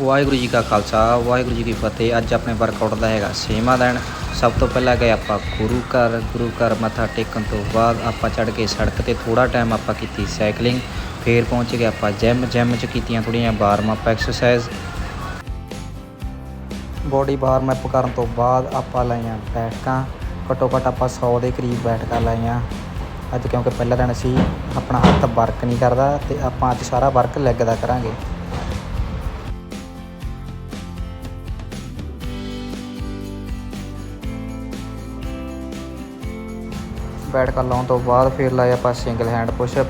ਵਾਹਿਗੁਰੂ ਜੀ ਕਾ ਖਾਲਸਾ, ਵਾਹਿਗੁਰੂ ਜੀ ਕੀ ਫਤਿਹ। ਅੱਜ ਆਪਣੇ ਵਰਕਆਊਟ ਦਾ ਹੈਗਾ ਛੇਵਾਂ ਦਿਨ। ਸਭ ਤੋਂ ਪਹਿਲਾਂ ਗਏ ਆਪਾਂ ਗੁਰੂ ਘਰ। ਗੁਰੂ ਘਰ ਮੱਥਾ ਟੇਕਣ ਤੋਂ ਬਾਅਦ ਆਪਾਂ ਚੜ ਕੇ ਸੜਕ ਤੇ ਥੋੜਾ ਟਾਈਮ ਆਪਾਂ ਕੀਤੀ ਸਾਈਕਲਿੰਗ ਫੇਰ ਪਹੁੰਚ ਗਏ ਆਪਾਂ ਜਿਮ ਜਿਮ ਚ ਕੀਤੀਆਂ ਥੋੜੀਆਂ warm up exercise body warm up ਕਰਨ ਤੋਂ ਬਾਅਦ ਆਪਾਂ ਲਾਈਆਂ ਬੈਠਕਾਂ। ਘੱਟੋ ਘੱਟ ਆਪਾਂ 100 ਦੇ ਕਰੀਬ ਬੈਠਕਾਂ ਲਾਈਆਂ। ਅੱਜ ਕਿਉਂਕਿ ਪਹਿਲਾ ਦਿਨ ਸੀ, ਆਪਣਾ ਹੱਥ ਵਰਕ ਨਹੀਂ ਕਰਦਾ ਤੇ ਆਪਾਂ ਅੱਜ ਸਾਰਾ ਵਰਕ ਲੈਗ ਦਾ ਕਰਾਂਗੇ। ਬੈਠਕਾਂ ਲਾਉਣ ਤੋਂ ਬਾਅਦ ਫਿਰ ਲਾਈ ਆਪਾਂ ਸਿੰਗਲ ਹੈਂਡ ਪੁਸ਼ਅਪ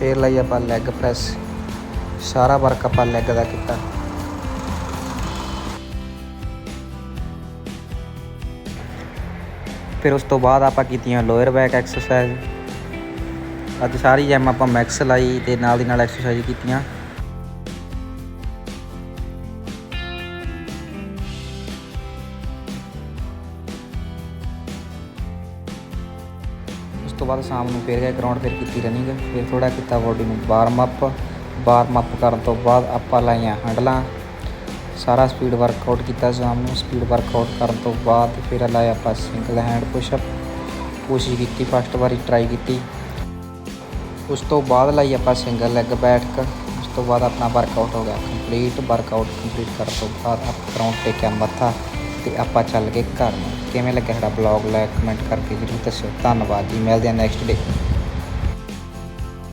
ਫਿਰ ਲਈ ਆਪਾਂ ਲੈਗ ਪ੍ਰੈਸ ਸਾਰਾ ਵਰਕ ਆਪਾਂ ਲੈਗ ਦਾ ਕੀਤਾ। ਫਿਰ ਉਸ ਤੋਂ ਬਾਅਦ ਆਪਾਂ ਕੀਤੀਆਂ ਲੋਅਰ ਬੈਕ ਐਕਸਰਸਾਈਜ਼ ਅੱਜ ਸਾਰੀ ਜਿਮ ਆਪਾਂ ਮੈਕਸ ਲਾਈ ਤੇ ਨਾਲ ਦੀ ਨਾਲ ਐਕਸਰਸਾਈਜ਼ ਕੀਤੀਆਂ। ਤੋਂ ਬਾਅਦ ਸ਼ਾਮ ਨੂੰ ਫਿਰ ਗਏ ਗਰਾਊਂਡ ਫਿਰ ਕੀਤੀ ਰਨਿੰਗ ਫਿਰ ਥੋੜਾ ਕੀਤਾ ਬੋਡੀ ਨੂੰ ਵਾਰਮ ਅਪ ਵਾਰਮ ਅਪ ਕਰਨ ਤੋਂ ਬਾਅਦ ਆਪਾਂ ਲਾਈਆਂ ਹੰਡਲਾਂ, ਸਾਰਾ ਸਪੀਡ ਵਰਕਆਊਟ ਕੀਤਾ ਸ਼ਾਮ ਨੂੰ ਸਪੀਡ ਵਰਕਆਊਟ ਕਰਨ ਤੋਂ ਬਾਅਦ ਫਿਰ ਲਾਇਆ ਆਪਾਂ ਸਿੰਗਲ ਹੈਂਡ ਪੁਸ਼ਅਪ ਕੋਸ਼ਿਸ਼ ਕੀਤੀ ਫਸਟ ਵਾਰੀ ਟਰਾਈ ਕੀਤੀ। ਉਸ ਤੋਂ ਬਾਅਦ ਲਾਈ ਆਪਾਂ ਸਿੰਗਲ ਲੈਗ ਬੈਠਕ ਉਸ ਤੋਂ ਬਾਅਦ ਆਪਣਾ ਵਰਕਆਊਟ ਹੋ ਗਿਆ ਕੰਪਲੀਟ ਵਰਕਆਊਟ ਕੰਪਲੀਟ ਕਰਨ ਤੋਂ ਬਾਅਦ ਆਪਾਂ ਗਰਾਊਂਡ ਟੇਕਿਆ ਮੱਥਾ ਤੇ ਆਪਾਂ ਚੱਲ ਗਏ ਘਰ। ਨੂੰ ਕਿਵੇਂ ਲੱਗਿਆ ਸਾਡਾ ਬਲੌਗ ਲਾਈਕ ਕਮੈਂਟ ਕਰਕੇ ਜਰੂਰ ਦੱਸਿਓ। ਧੰਨਵਾਦ ਜੀ। ਮਿਲਦੇ ਹਾਂ ਨੈਕਸਟ ਡੇ